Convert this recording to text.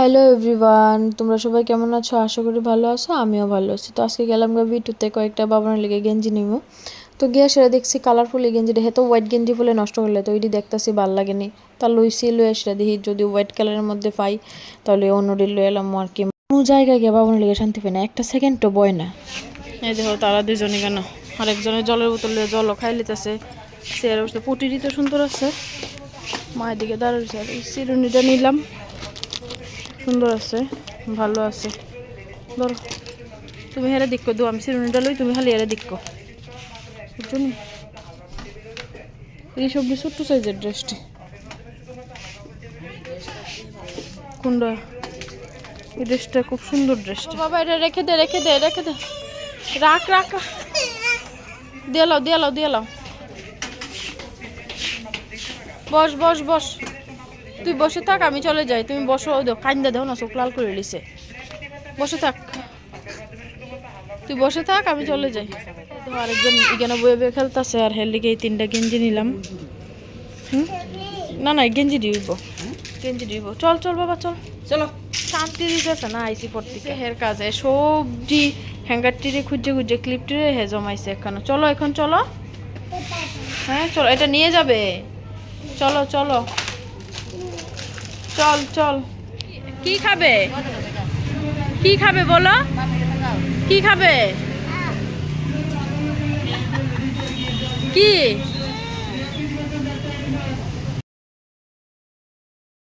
Hello everyone তোমরা সবাই কেমন আছো? আশা করি ভালো আছো, আমিও ভালো আছি। তো আজকে গেলাম গা বিটুতে কয়েকটা বাবানোর লেগে গেঞ্জি নিব তো গিয়া সেটা দেখছি কালারফুল এই গেঞ্জিটা। হেতো হোয়াইট গেঞ্জি ফুলে নষ্ট করলে, তো ওইটি দেখতেছি ভালো লাগেনি। তা লইছি লয়ে সেটা দেখি, যদি হোয়াইট কালারের মধ্যে পাই, তাহলে অন্যটি লয়ে এলাম আর কি। কোনো জায়গায় গিয়ে বাবানোর লেগে শান্তি পাই না। একটা সেকেন্ডও বয় না। এই দেখো, তারা দুজনে কেন? আরেকজনের জলের বোতল লিয়ে জলও খাই লিতেছে। চেয়ারে বসে পুটিটি তো সুন্দর আছে। মায়ের দিকে দাঁড়িয়েছে আর এই চিরুনিটা নিলাম। সুন্দর আছে, ভালো আছে। ধরো, তুমি হেরে দেখো দু, আমি চিরুনিটা লই, তুমি খালি হেরে দেখো বুঝছ নি? এই সবজি ছোট্ট সাইজের ড্রেসটি কোনটা এই ড্রেসটা খুব সুন্দর ড্রেসটা বাবা, এটা রেখে দে রেখে দে রেখে দে। রাখ রাখ। দিয়ে লাও দিয়ে লাও দিয়ে লাও। বস বস বস। তুই বসে থাক আমি চলে যাই। তুমি বসো কান্দা দেও না চোখ লাল করে লিছে। বসে থাক। তুই বসে থাক আমি চলে যাই। আরেকজন এখানে বয়ে বয়ে খেলতেছে আর হের লিগে এই তিনটা গেঞ্জি নিলাম। হুম? না না গেঞ্জি দিব গেঞ্জি দিব চল চল বাবা চল। চলো। শান্তি দিতেছে না আইসি পড়তে হের কাজে। সবজি হ্যাঙ্গারটিরে খুঁজে খুঁজে ক্লিপটিরে হে জমাইছে এখানে। চলো এখন চলো। হ্যাঁ চলো এটা নিয়ে যাবে। চলো চলো। চল চল। কি খাবে? কি খাবে বলো? কি খাবে? কি?